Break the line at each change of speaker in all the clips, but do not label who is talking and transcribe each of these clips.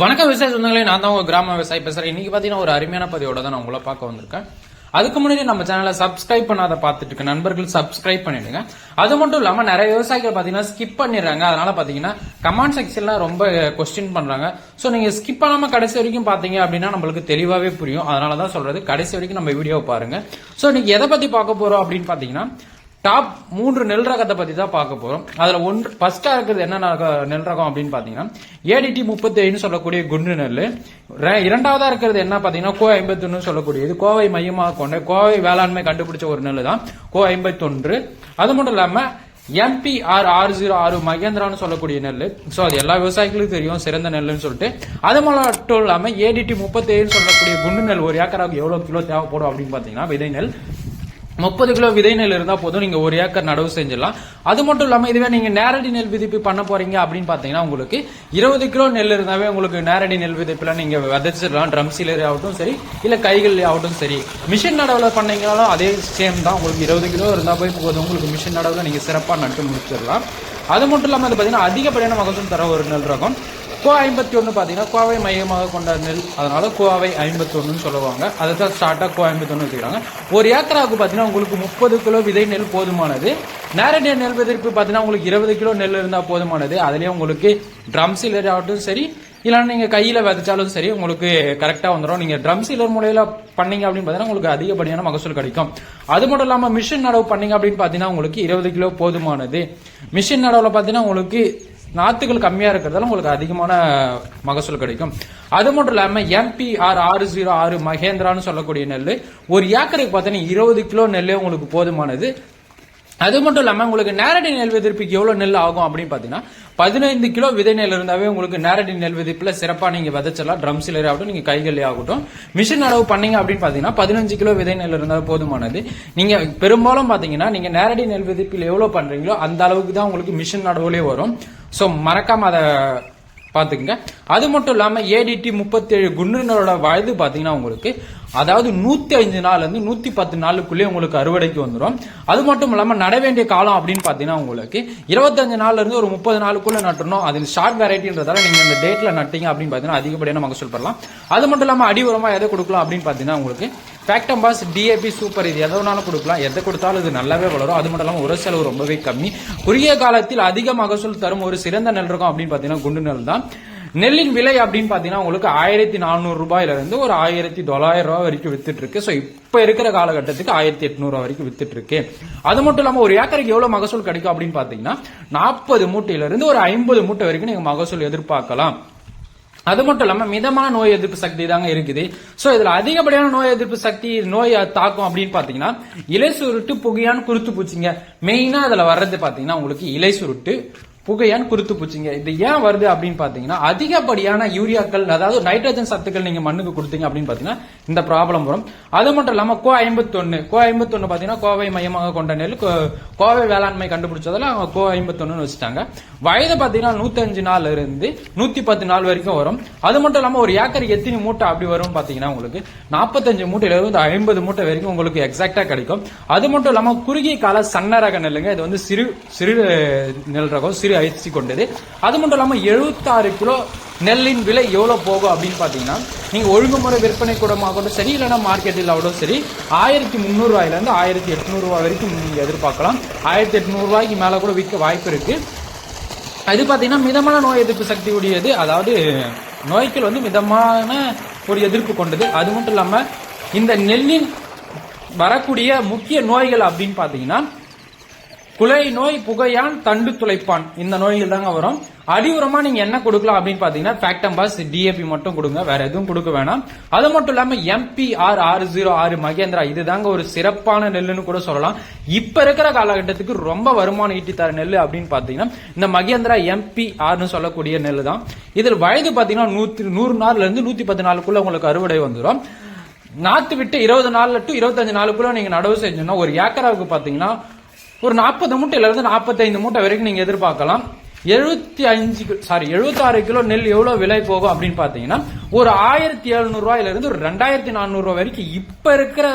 வணக்கம் விவசாய சொந்தங்களே நான் தான் உங்கள் கிராம விவசாயி பேசுகிறேன் இன்னைக்கு பார்த்தீங்கன்னா ஒரு அருமையான பதிவோட தான் நான் உங்களை பார்க்க வந்திருக்கேன். அதுக்கு முன்னாடி நம்ம சேனலை சப்ஸ்கிரைப் பண்ணாத பார்த்துட்டு இருக்க நண்பர்கள் சப்ஸ்கிரைப் பண்ணிடுங்க. அது மட்டும் இல்லாமல் நிறைய விவசாயிகள் பார்த்தீங்கன்னா ஸ்கிப் பண்ணிடுறாங்க. அதனால பார்த்தீங்கன்னா கமெண்ட் செக்ஷன்ல ரொம்ப கொஸ்டின் பண்ணுறாங்க ஸோ நீங்கள் ஸ்கிப் பண்ணாமல் கடைசி வரைக்கும் பார்த்தீங்க அப்படின்னா நம்மளுக்கு தெளிவாகவே புரியும். அதனால தான் சொல்கிறது கடைசி வரைக்கும் நம்ம வீடியோவை பாருங்கள் ஸோ இன்னைக்கு எதை பற்றி பார்க்க போகிறோம் அப்படின்னு பார்த்தீங்கன்னா டாப் மூன்று நெல் ரகத்தை பத்தி தான் பார்க்க போறோம். அதுல ஒன்று ஃபர்ஸ்டா இருக்கிறது என்ன நெல் ரகம் அப்படின்னு பாத்தீங்கன்னா ஏடிடி முப்பத்தி சொல்லக்கூடிய குண்டு நெல். ரெ- இரண்டாவதா இருக்கிறது என்ன பாத்தீங்கன்னா கோ ஐம்பத்தொன்னு சொல்லக்கூடியது. கோவை மையமாக கொண்ட கோவை வேளாண்மை கண்டுபிடிச்ச ஒரு நெல் தான். கோ ஐம்பத்தொன்று. அது மட்டும் இல்லாம எம்பிஆர் ஆறு ஜீரோ ஆறு மகேந்திரான்னு சொல்லக்கூடிய நெல். சோ அது எல்லா விவசாயிகளுக்கும் தெரியும் சிறந்த நெல்லுன்னு சொல்லிட்டு. அது மட்டும் இல்லாம ஏடிடி முப்பத்தேழுன்னு சொல்லக்கூடிய குண்டு நெல் ஒரு ஏக்கராவுக்கு எவ்வளவு கிலோ தேவைப்படும் அப்படின்னு பாத்தீங்கன்னா விதை நெல் முப்பது கிலோ விதை நெல் இருந்தா போதும். நீங்க ஒரு ஏக்கர் நடவு செஞ்சிடலாம். அது மட்டும் இல்லாம இதுவே நீங்க நேரடி நெல் விதைப்பு பண்ண போறீங்க அப்படின்னு பாத்தீங்கன்னா உங்களுக்கு இருபது கிலோ நெல் இருந்தாவே உங்களுக்கு நேரடி நெல் விதைப்புல நீங்க விதைச்சிடலாம். ட்ரம் சீலர் ஆகட்டும் சரி இல்ல கைகள் ஆகட்டும் சரி. மிஷின் நடவுல பண்ணீங்கனாலும் அதே சேம் தான். உங்களுக்கு இருபது கிலோ இருந்தா போய் போதும். உங்களுக்கு மிஷின் நடவுல நீங்க சிறப்பா நட்டு முடிச்சிடலாம். அது மட்டும் இல்லாம அது பாத்தீங்கன்னா அதிகப்படியான மகசூல் தர ஒரு நெல் ரகம். கோ ஐம்பத்தி ஒன்று பார்த்தீங்கன்னா கோவை மையமாக கொண்ட நெல். அதனால் கோவை ஐம்பத்தி ஒன்றுன்னு சொல்லுவாங்க. அதை தான் ஸ்டார்ட்டாக கோ ஐம்பத்தி ஒன்று வச்சுக்கிறாங்க. ஒரு ஏக்கராவுக்கு பார்த்தீங்கன்னா உங்களுக்கு முப்பது கிலோ விதை நெல் போதுமானது. நேரடி நெல் விதைப்பு பார்த்தீங்கன்னா உங்களுக்கு இருபது கிலோ நெல் இருந்தால் போதுமானது. அதுலேயே உங்களுக்கு ட்ரம் சீலர் ஆகட்டும் சரி இல்லைன்னா நீங்கள் கையில் விதைச்சாலும் சரி உங்களுக்கு கரெக்டாக வந்துடும் நீங்கள் ட்ரம் சீலர் முறையில் பண்ணீங்க அப்படின்னு பார்த்தீங்கன்னா உங்களுக்கு அதிகப்படியான மகசூல் கிடைக்கும். அது மட்டும் இல்லாமல் மிஷின் நடவு பண்ணீங்க அப்படின்னு பார்த்தீங்கன்னா உங்களுக்கு இருபது கிலோ போதுமானது. மிஷின் நடவில் பார்த்தீங்கன்னா உங்களுக்கு நாத்துகள் கம்மியா இருக்கிறதால உங்களுக்கு அதிகமான மகசூல் கிடைக்கும். அது மட்டும் இல்லாம எம்பிஆர் ஆறு ஜீரோ ஆறு மகேந்திரான்னு சொல்லக்கூடிய நெல் ஒரு ஏக்கருக்கு பார்த்தீங்கன்னா இருபது கிலோ நெல்லே உங்களுக்கு போதுமானது. அது மட்டும் இல்லாம உங்களுக்கு நேரடி நெல் விதிர்ப்புக்கு எவ்வளவு நெல் ஆகும் அப்படின்னு பாத்தீங்கன்னா பதினைந்து கிலோ விதை நெல் இருந்தாவே உங்களுக்கு நேரடி நெல் விதிப்பில் சிறப்பா நீங்க விதைச்சலாம் ட்ரம் சிலர் ஆகட்டும் நீங்க கைகளே ஆகட்டும். மிஷின் அளவு பண்ணீங்க அப்படின்னு பாத்தீங்கன்னா பதினஞ்சு கிலோ விதை நெல் இருந்தாலும் போதுமானது. நீங்க பெரும்பாலும் பாத்தீங்கன்னா நீங்க நேரடி நெல் விதிப்பில் எவ்வளவு பண்றீங்களோ அந்த அளவுக்கு தான் உங்களுக்கு மிஷின் அளவுலேயே வரும். ஸோ மறக்காம அதை பார்த்துக்குங்க. அது மட்டும் இல்லாமல் ஏடிடி முப்பத்தேழு குண்டுனரோட வயது பார்த்தீங்கன்னா உங்களுக்கு அதாவது நூத்தி ஐந்து நாள்ல இருந்து நூத்தி பத்து நாளுக்குள்ளே உங்களுக்கு அறுவடைக்கு வந்துடும் அது மட்டும் இல்லாமல் நட வேண்டிய காலம் அப்படின்னு பாத்தீங்கன்னா உங்களுக்கு இருபத்தஞ்சு நாள்ல இருந்து ஒரு முப்பது நாளுக்குள்ள நட்டணும் அது ஷார்ட் வெரைட்டின்றதால நீங்க இந்த டேட்ல நட்டீங்க அப்படின்னு பாத்தீங்கன்னா அதிகப்படியான மகசூல் பெறலாம். அது மட்டும் இல்லாமல் அடி உரமா எதை கொடுக்கலாம் அப்படின்னு பாத்தீங்கன்னா உங்களுக்கு ஃபேக்டம்பாஸ் டிஏபி சூப்பர் இது எதை வேணாலும் கொடுக்கலாம். எதை கொடுத்தாலும் இது நல்லாவே வளரும். அது மட்டும் இல்லாமல் உர செலவு ரொம்பவே கம்மி. குறுகிய காலத்தில் அதிக மகசூல் தரும் ஒரு சிறந்த நெல் இருக்கும் அப்படின்னு பார்த்தீங்கன்னா குண்டு நெல் தான். நெல்லின் விலை அப்படின்னு பார்த்தீங்கன்னா உங்களுக்கு ஆயிரத்தி நானூறு ரூபாயிலிருந்து ஒரு ஆயிரத்தி தொள்ளாயிரம் ரூபாய் வரைக்கும் வித்துட்டு இருக்கு ஸோ இப்போ இருக்கிற காலகட்டத்துக்கு ஆயிரத்தி எட்நூறு வரைக்கும் வித்துட்டு இருக்கு அது மட்டும் இல்லாமல் ஒரு ஏக்கருக்கு எவ்வளோ மகசூல் கிடைக்கும் அப்படின்னு பார்த்தீங்கன்னா நாற்பது மூட்டையிலிருந்து ஒரு ஐம்பது மூட்டை வரைக்கும் நீங்கள் மகசூல் எதிர்பார்க்கலாம். அது மட்டும் இல்லாம மிதமான நோய் எதிர்ப்பு சக்தி தாங்க இருக்குது. சோ இதுல அதிகப்படியான நோய் எதிர்ப்பு சக்தி நோய் தாக்கும் அப்படின்னு பாத்தீங்கன்னா இலை சுருட்டு புகையான குருத்து பூச்சிங்க. மெயினா அதுல வர்றது பாத்தீங்கன்னா உங்களுக்கு இலை சுருட்டு புகையான் குருத்து பூச்சிங்க. இது ஏன் வருது அப்படின்னு பாத்தீங்கன்னா அதிகப்படியான யூரியாக்கள் அதாவது நைட்ரஜன் சத்துக்கள் நீங்க மண்ணுக்கு கொடுத்தீங்க அப்படின்னு பாத்தீங்கன்னா இந்த ப்ராப்ளம் வரும். அது மட்டும் இல்லாம கோ ஐம்பத்தொன்னு கோ ஐம்பத்தொன்னு பாத்தீங்கன்னா கோவை மையமாக கொண்ட நெல் கோவை வேளாண்மை கண்டுபிடிச்சதால அவங்க கோ ஐம்பத்தொன்னு வச்சுட்டாங்க. வயது பாத்தீங்கன்னா நூத்தஞ்சு நாள்ல இருந்து நூத்தி பத்து நாள் வரைக்கும் வரும். அது மட்டும் இல்லாம ஒரு ஏக்கருக்கு எத்தனை மூட்டை அப்படி வரும் பாத்தீங்கன்னா உங்களுக்கு நாற்பத்தஞ்சு மூட்டையில இருந்து ஐம்பது மூட்டை வரைக்கும் உங்களுக்கு எக்ஸாக்டா கிடைக்கும். அது மட்டும் இல்லாம குறுகிய கால சன்ன ரக நெல்லுங்க. இது வந்து சிறு சிறு நெல் ரகம் சிறு அரிசி கொண்டது. அது மட்டும் இல்லாம 76 கிலோ நெல்லின் விலை எவ்வளவு போகும் அப்படின்னு பார்த்தீங்கன்னா நீங்க ஒழுங்குமுறை விற்பனை கூடமாகட்டும் சரி இல்லைன்னா மார்க்கெட்டில் ஆகட்டும் சரி ஆயிரத்தி முந்நூறுரூவாயிலேருந்து ஆயிரத்தி எட்நூறுரூவா வரைக்கும் நீங்கள் எதிர்பார்க்கலாம். ஆயிரத்தி எட்நூறுரூவாய்க்கு மேலே மேல கூட விற்க வாய்ப்பு இருக்கு. அது பாத்தீங்கன்னா மிதமான நோய் எதிர்ப்பு சக்தி உடையது. அதாவது நோய்கள் வந்து மிதமான ஒரு எதிர்ப்பு கொண்டது. அது மட்டும் இல்லாம இந்த நெல்லின் வரக்கூடிய முக்கிய நோய்கள் அப்படின்னு பார்த்தீங்கன்னா குலை நோய் புகையான் தண்டு துளைப்பான். இந்த நோய்கள் தாங்க வரும். அடி உரமா நீங்க என்ன கொடுக்கலாம் அப்படின்னு பாத்தீங்கன்னா ஃபேக்டம்பாஸ் டிஏபி மட்டும் கொடுங்க. வேற எதுவும் கொடுக்க வேணாம். அது மட்டும் இல்லாம எம்பிஆர் ஆறு ஜீரோ ஆறு மகேந்திரா இதுதாங்க ஒரு சிறப்பான நெல்லுன்னு கூட சொல்லலாம். இப்ப இருக்கிற காலகட்டத்துக்கு ரொம்ப வருமானம் ஈட்டி தர நெல் அப்படின்னு பாத்தீங்கன்னா இந்த மகேந்திரா எம்பி ஆர்னு சொல்லக்கூடிய நெல் தான் இதில் வயது பாத்தீங்கன்னா நூத்தி நூறு நாள்ல இருந்து நூத்தி பத்து நாளுக்குள்ள உங்களுக்கு அறுவடை வந்துடும். நாத்து விட்டு இருபது நாள்ல டு இருபத்தஞ்சு நாளுக்குள்ள நீங்க நடவு செஞ்சோம்னா ஒரு ஏக்கராவுக்கு பாத்தீங்கன்னா ஒரு நாற்பது மூட்டையில இருந்து நாற்பத்தைந்து மூட்டை வரைக்கும் நீங்க எதிர்பார்க்கலாம். எழுபத்தி அஞ்சு சாரி எழுபத்தாறு கிலோ நெல் எவ்வளவு விலை போகும் அப்படின்னு பாத்தீங்கன்னா ஒரு ஆயிரத்தி எழுநூறு ரூபாயில இருந்து ஒரு ரெண்டாயிரத்தி நானூறு ரூபாய் வரைக்கும் இப்ப இருக்கிற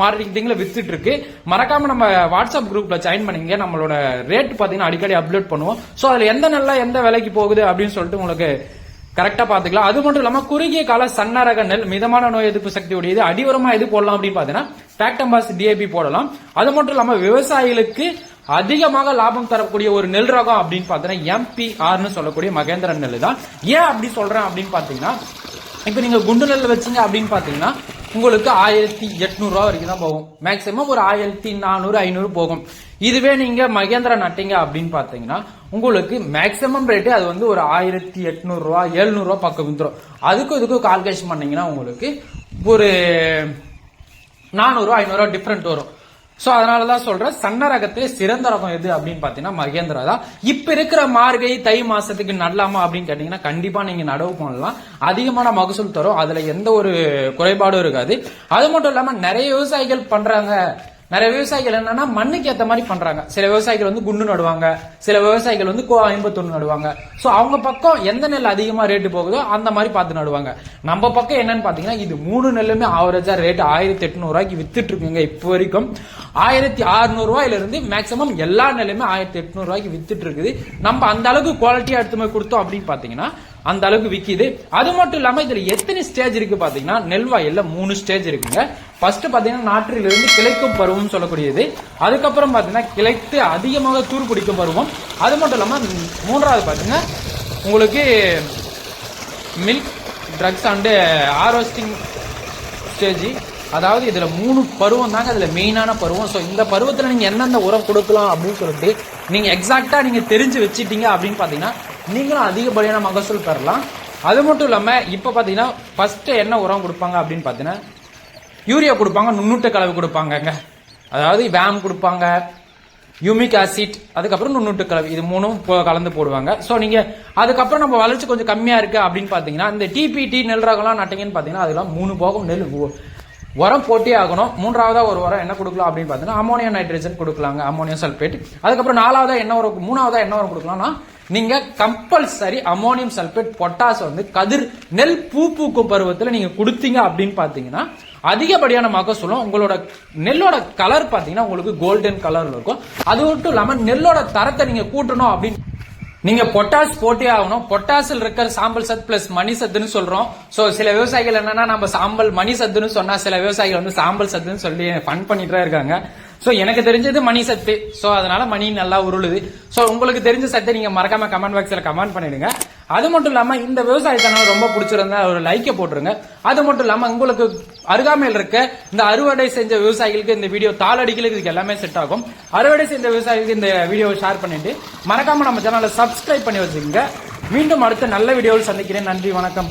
மார்க்கெட்டிங்ல வித்துட்டு இருக்கு. மறக்காம நம்ம வாட்ஸ்அப் குரூப்ல ஜாயின் பண்ணிங்க நம்மளோட ரேட் பாத்தீங்கன்னா அடிக்கடி அப்லோட் பண்ணுவோம். சோ அதுல எந்த நல்லா எந்த விலைக்கு போகுது அப்படின்னு சொல்லிட்டு உங்களுக்கு கரெக்டா பாத்துக்கலாம் அது மட்டும் இல்லாம குறுகிய கால சன்னரக நெல் மிதமான நோய் எதிர்ப்பு சக்தி உடையது அடிவரமா எது போடலாம் அப்படின்னு பாத்தீங்கன்னா பேக்டம்பாஸ் டிஏபி போடலாம். அது மட்டும் இல்லாம விவசாயிகளுக்கு அதிகமாக லாபம் தரக்கூடிய ஒரு நெல் ரகம் அப்படின்னு பாத்தீங்கன்னா எம்பிஆர்னு சொல்லக்கூடிய மகேந்திரன் நெல் தான். ஏன் அப்படி சொல்றேன் அப்படின்னு பாத்தீங்கன்னா இப்போ நீங்க குண்டு நெல் வச்சீங்க அப்படின்னு பாத்தீங்கன்னா உங்களுக்கு ஆயிரத்தி எட்நூறு ரூபா வரைக்கும் தான் போகும். மேக்சிமம் ஒரு ஆயிரத்தி நானூறு ஐநூறு போகும். இதுவே நீங்க மகேந்திரா நட்டீங்க அப்படின்னு பாத்தீங்கன்னா உங்களுக்கு மேக்சிமம் ரேட்டு அது வந்து ஒரு ஆயிரத்தி எட்நூறுரூவா ரூபா பக்கம் வந்துடும் அதுக்கும் இதுக்கும் கால்குலேஷன் பண்ணீங்கன்னா உங்களுக்கு ஒரு நானூறு ஐநூறுவா டிஃப்ரெண்ட் வரும். ஸோ அதனால தான் சொல்றேன் சன்ன ரகத்திலே சிறந்த ரகம் எது அப்படின்னு பார்த்தீங்கன்னா மகேந்திரா தான். இப்போ இருக்கிற மார்கை தை மாசத்துக்கு நடலாமா அப்படின்னு கேட்டீங்கன்னா கண்டிப்பா நீங்க நடவு பண்ணலாம். அதிகமான மகசூல் தரும். அதுல எந்த ஒரு குறைபாடும் இருக்காது. அது மட்டும் இல்லாம நிறைய விவசாயிகள் பண்றாங்க. நிறைய விவசாயிகள் என்னன்னா மண்ணுக்கு ஏத்த மாதிரி பண்றாங்க. சில விவசாயிகள் வந்து குண்டு நடுவாங்க. சில விவசாயிகள் வந்து கோ ஐம்பத்தொன்னு நடுவாங்க. சோ அவங்க பக்கம் எந்த நெல் அதிகமா ரேட்டு போகுதோ அந்த மாதிரி பார்த்து நடுவாங்க. நம்ம பக்கம் என்னன்னு பாத்தீங்கன்னா இது மூணு நெல்லுமே ஆவரேஜா ரேட் ஆயிரத்தி எட்நூறு ரூபாய்க்கு வித்துட்டு இருக்குங்க இப்போ வரைக்கும். ஆயிரத்தி அறுநூறு ரூபாயில இருந்து மேக்சிமம் எல்லா நெல்லுமே ஆயிரத்தி எட்நூறு ரூபாய்க்கு வித்துட்டு இருக்குது நம்ம அந்த அளவுக்கு குவாலிட்டியா எடுத்து போய் கொடுத்தோம் அப்படின்னு பாத்தீங்கன்னா அந்த அளவுக்கு விக்குது. அது மட்டும் இல்லாம இதுல எத்தனை ஸ்டேஜ் இருக்கு பாத்தீங்கன்னா நெல் வயல்ல மூணு ஸ்டேஜ் இருக்குங்க. ஃபர்ஸ்ட் பார்த்தீங்கன்னா நாற்றிலிருந்து கிளைக்கும் பருவம் சொல்லக்கூடியது. அதுக்கப்புறம் பார்த்தீங்கன்னா கிளைத்து அதிகமாக தூர் பிடிக்கும் பருவம். அது மட்டும் இல்லாமல் மூன்றாவது பார்த்தீங்கன்னா உங்களுக்கு milk drugs and harvesting stage அதாவது இதில் மூணு பருவம் தாங்க அதில் மெயினான பருவம். ஸோ இந்த பருவத்தில் நீங்கள் எந்தெந்த உரம் கொடுக்கலாம் அப்படின்னு சொல்லிட்டு நீங்கள் எக்ஸாக்டாக நீங்கள் தெரிஞ்சு வச்சுட்டீங்க அப்படின்னு பார்த்தீங்கன்னா நீங்களும் அதிகப்படியான மகசூல் பெறலாம். அது மட்டும் இல்லாமல் இப்போ பார்த்தீங்கன்னா ஃபஸ்ட்டு என்ன உரம் கொடுப்பாங்க அப்படின்னு பார்த்தீங்கன்னா யூரியா கொடுப்பாங்க நுண்ணூட்ட கலவை கொடுப்பாங்கங்க. அதாவது வேம் கொடுப்பாங்க யூமிக் ஆசிட் அதுக்கப்புறம் நுண்ணூட்டு கலவை. இது மூணும் போ- கலந்து போடுவாங்க. ஸோ நீங்க அதுக்கப்புறம் நம்ம வளர்ச்சி கொஞ்சம் கம்மியா இருக்கு அப்படின்னு பாத்தீங்கன்னா இந்த டிபிடி நெல் ரகம்லாம் நட்டீங்கன்னு பாத்தீங்கன்னா அதெல்லாம் மூணு போகம் நெல். உரம் போட்டே ஆகணும். மூன்றாவதா ஒரு உரம் என்ன கொடுக்கலாம் அப்படின்னு பார்த்தீங்கன்னா அமோனியா நைட்ரஜன் கொடுக்கலாங்க அமோனியா சல்பேட் அதுக்கப்புறம் நாலாவதா என்ன உரம் மூணாவதா என்ன உரம் கொடுக்கலாம்னா நீங்க கம்பல்சரி அமோனியம் சல்பேட் பொட்டாஸ் வந்து கதிர் நெல் பூ பூக்கும் பருவத்தில் நீங்க கொடுத்தீங்க அப்படின்னு பாத்தீங்கன்னா அதிகப்படியான மகசூலும் உங்களோட நெல்லோட கலர் பாத்தீங்கன்னா உங்களுக்கு கோல்டன் கலர்ல இருக்கும். அது மட்டும் இல்லாம நெல்லோட தரத்தை நீங்க கூட்டணும் அப்படின்னு. நீங்க பொட்டாஸ் போட்டே ஆகணும். பொட்டாசில் இருக்கிற சாம்பல் சத் பிளஸ் மணி சத்துன்னு சொல்றோம். சோ சில விவசாயிகள் என்னன்னா நம்ம சாம்பல் மணி சத்துன்னு சொன்னா சில விவசாயிகள் வந்து சாம்பல் சத்துன்னு சொல்லி ஃபன் பண்ணிட்டு இருக்காங்க. சோ எனக்கு தெரிஞ்சது மணி சத்து. சோ அதனால மணி நல்லா உருளுது. சோ உங்களுக்கு தெரிஞ்ச சத்தை நீங்க மறக்காம கமெண்ட் பாக்ஸ்ல கமெண்ட் பண்ணிடுங்க. அது மட்டும் இல்லாம இந்த விவசாய சேனல் ரொம்ப பிடிச்சிருந்தா ஒரு லைக்கை போட்டுருங்க. அது மட்டும் இல்லாம உங்களுக்கு அருகாமையில் இருக்க இந்த அறுவடை செஞ்ச விவசாயிகளுக்கு இந்த வீடியோ தாளடிகளுக்கு இதுக்கு எல்லாமே செட் ஆகும். அறுவடை செஞ்ச விவசாயிகளுக்கு இந்த வீடியோவை ஷேர் பண்ணிட்டு மறக்காம நம்ம சேனலை சப்ஸ்கிரைப் பண்ணி வச்சுக்கோங்க. மீண்டும் அடுத்த நல்ல வீடியோவில் சந்திக்கிறேன். நன்றி வணக்கம்.